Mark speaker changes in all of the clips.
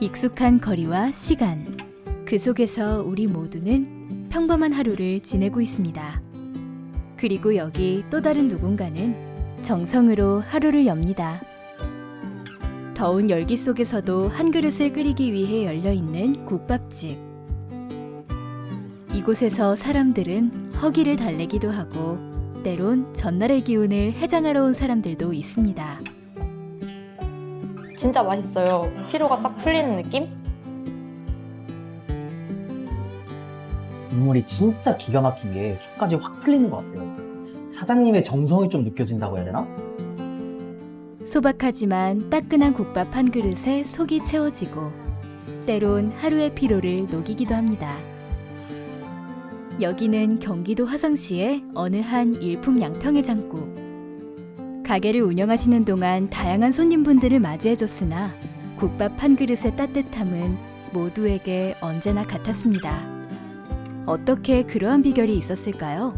Speaker 1: 익숙한 거리와 시간. 그 속에서 우리 모두는 평범한 하루를 지내고 있습니다. 그리고 여기 또 다른 누군가는 정성으로 하루를 엽니다. 더운 열기 속에서도 한 그릇을 끓이기 위해 열려 있는 국밥집. 이곳에서 사람들은 허기를 달래기도 하고 때론 전날의 기운을 해장하러 온 사람들도 있습니다.
Speaker 2: 진짜 맛있어요. 피로가 싹 풀리는 느낌?
Speaker 3: 국물이 진짜 기가 막힌 게 속까지 확 풀리는 것 같아요. 사장님의 정성이 좀 느껴진다고 해야 되나?
Speaker 1: 소박하지만 따끈한 국밥 한 그릇에 속이 채워지고 때론 하루의 피로를 녹이기도 합니다. 여기는 경기도 화성시의 어느 한 일품 양평해장국. 가게를 운영하시는 동안 다양한 손님분들을 맞이해줬으나 국밥 한 그릇의 따뜻함은 모두에게 언제나 같았습니다. 어떻게 그러한 비결이 있었을까요?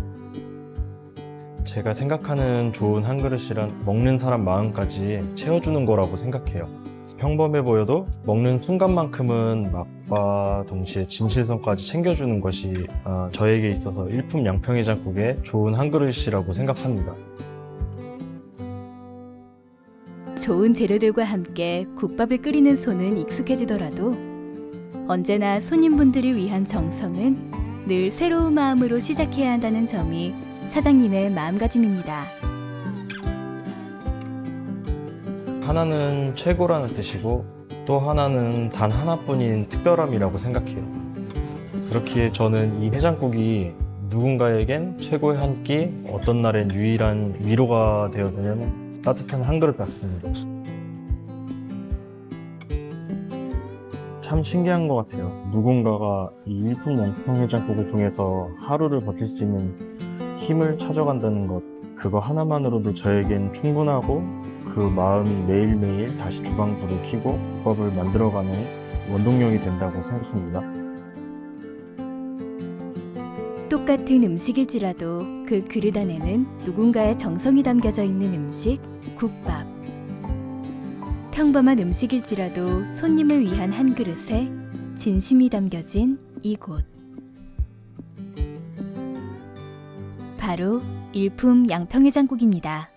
Speaker 4: 제가 생각하는 좋은 한 그릇이란 먹는 사람 마음까지 채워주는 거라고 생각해요. 평범해 보여도 먹는 순간만큼은 맛과 동시에 진실성까지 챙겨주는 것이 아, 저에게 있어서 일품 양평해장국의 좋은 한 그릇이라고 생각합니다.
Speaker 1: 좋은 재료들과 함께 국밥을 끓이는 손은 익숙해지더라도 언제나 손님분들을 위한 정성은 늘 새로운 마음으로 시작해야 한다는 점이 사장님의 마음가짐입니다.
Speaker 4: 하나는 최고라는 뜻이고 또 하나는 단 하나뿐인 특별함이라고 생각해요. 그렇기에 저는 이 해장국이 누군가에겐 최고의 한 끼, 어떤 날엔 유일한 위로가 되어주는 따뜻한 한 그릇 같습니다. 참 신기한 것 같아요. 누군가가 이 일품 양평해장국을 통해서 하루를 버틸 수 있는 힘을 찾아간다는 것, 그거 하나만으로도 저에겐 충분하고 그 마음이 매일매일 다시 주방불을 켜고 국밥을 만들어가는 원동력이 된다고 생각합니다.
Speaker 1: 똑같은 음식일지라도 그 그릇 안에는 누군가의 정성이 담겨져 있는 음식, 국밥. 평범한 음식일지라도 손님을 위한 한 그릇에 진심이 담겨진 이곳. 바로 일품 양평해장국입니다.